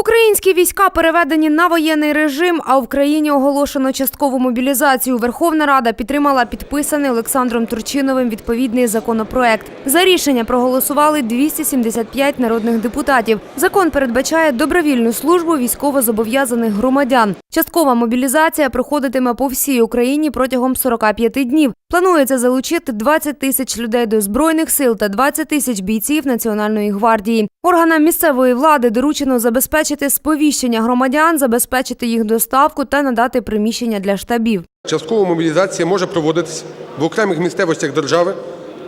Українські війська переведені на воєнний режим, а в країні оголошено часткову мобілізацію. Верховна Рада підтримала підписаний Олександром Турчиновим відповідний законопроект. За рішення проголосували 275 народних депутатів. Закон передбачає добровільну службу військовозобов'язаних громадян. Часткова мобілізація проходитиме по всій Україні протягом 45 днів. Планується залучити 20 тисяч людей до збройних сил та 20 тисяч бійців Національної гвардії. Органам місцевої влади доручено забезпечити сповіщення громадян, забезпечити їх доставку та надати приміщення для штабів. Часткова мобілізація може проводитись в окремих місцевостях держави,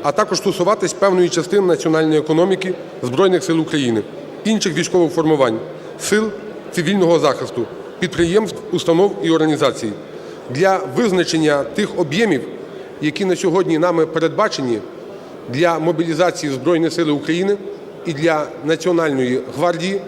а також стосуватись певної частини національної економіки Збройних сил України, інших військових формувань, сил цивільного захисту, підприємств, установ і організацій. Для визначення тих об'ємів, які на сьогодні нами передбачені для мобілізації Збройних сил України і для Національної гвардії,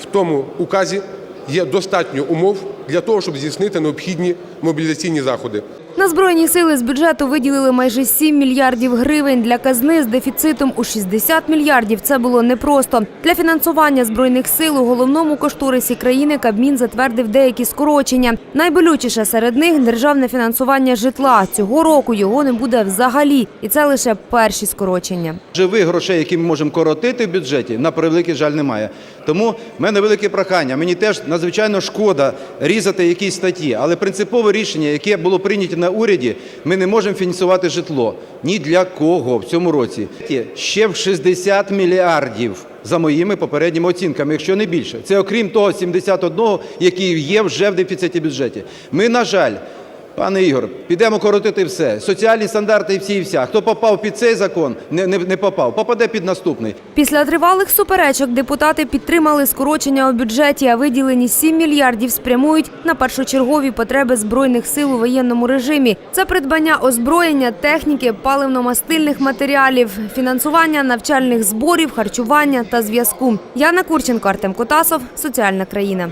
в тому указі є достатньо умов для того, щоб здійснити необхідні мобілізаційні заходи. На збройні сили з бюджету виділили майже 7 мільярдів гривень для казни з дефіцитом у 60 мільярдів. Це було непросто. Для фінансування збройних сил у головному кошторисі країни Кабмін затвердив деякі скорочення. Найболючіше серед них державне фінансування житла. Цього року його не буде взагалі, і це лише перші скорочення. Живих грошей, які ми можемо коротити в бюджеті, на превеликий жаль, немає. Тому в мене велике прохання. Мені теж надзвичайно шкода різати якісь статті, але принципове рішення, яке було прийнято на уряді, ми не можемо фінансувати житло ні для кого в цьому році. Ще в 60 мільярдів. За моїми попередніми оцінками, якщо не більше, це окрім того 71, який є вже в дефіциті бюджеті. Ми, на жаль, Пане Ігор, підемо коротити все. Соціальні стандарти всі і вся. Хто попав під цей закон, не, не, не попав, попаде під наступний. Після тривалих суперечок депутати підтримали скорочення у бюджеті, а виділені 7 мільярдів спрямують на першочергові потреби збройних сил у воєнному режимі. Це придбання озброєння, техніки, паливно-мастильних матеріалів, фінансування навчальних зборів, харчування та зв'язку. Яна Курченко, Артем Котасов, Соціальна країна.